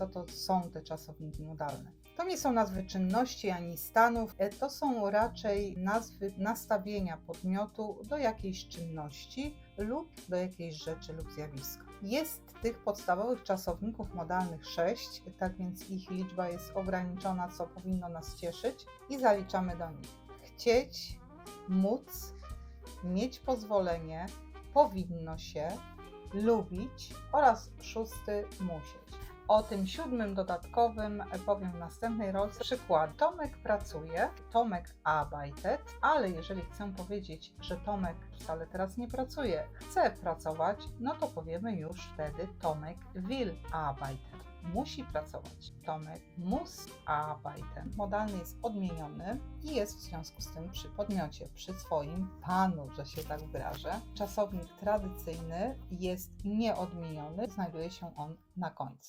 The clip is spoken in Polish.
co to są te czasowniki modalne. To nie są nazwy czynności ani stanów, e, to są raczej nazwy nastawienia podmiotu do jakiejś czynności lub do jakiejś rzeczy lub zjawiska. Jest tych podstawowych czasowników modalnych sześć, tak więc ich liczba jest ograniczona, co powinno nas cieszyć i zaliczamy do nich. Chcieć, móc, mieć pozwolenie, powinno się, lubić oraz szósty musieć. O tym siódmym dodatkowym powiem w następnej rolce. Przykład. Tomek pracuje, Tomek arbeitet, ale jeżeli chcę powiedzieć, że Tomek wcale teraz nie pracuje, chce pracować, no to powiemy już wtedy Tomek will arbeiten. Musi pracować. Tomek muss arbeiten. Modalny jest odmieniony i jest w związku z tym przy podmiocie, przy swoim panu, że się tak wyrażę. Czasownik tradycyjny jest nieodmieniony, znajduje się on na końcu.